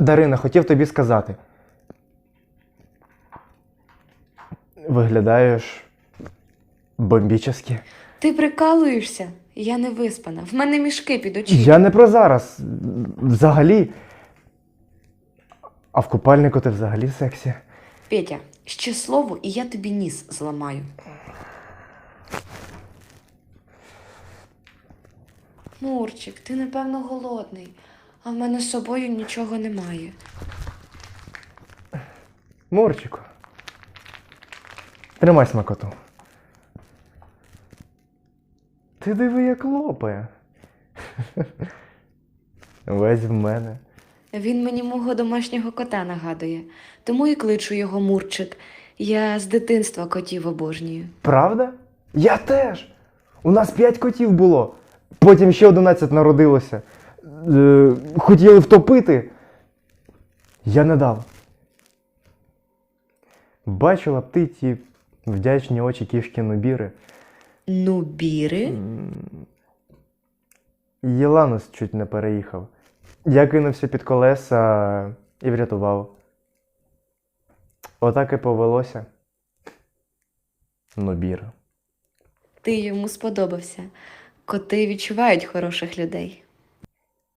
Дарина, хотів тобі сказати. Виглядаєш бомбічески. Ти прикалуєшся? Я не виспана. В мене мішки під очима. Я не про зараз. Взагалі. А в купальнику ти взагалі в сексі. Петя, ще слово, і я тобі ніс зламаю. Мурчик, ти напевно голодний, а в мене з собою нічого немає. Мурчику. Тримай смакоту. Ти диви, як лопає. Весь в мене. Він мені мого домашнього кота нагадує, тому і кличу його Мурчик. Я з дитинства котів обожнюю. Правда? Я теж. У нас п'ять котів було. Потім ще 11 народилося. Е, хотіли втопити. Я не дав. Бачила б ти ті вдячні очі кішки Нобіри. Ну, біри. Єланус чуть не переїхав. Я кинувся під колеса і врятував. Отак і повелося. Нобіра. Ти йому сподобався. Коти відчувають хороших людей.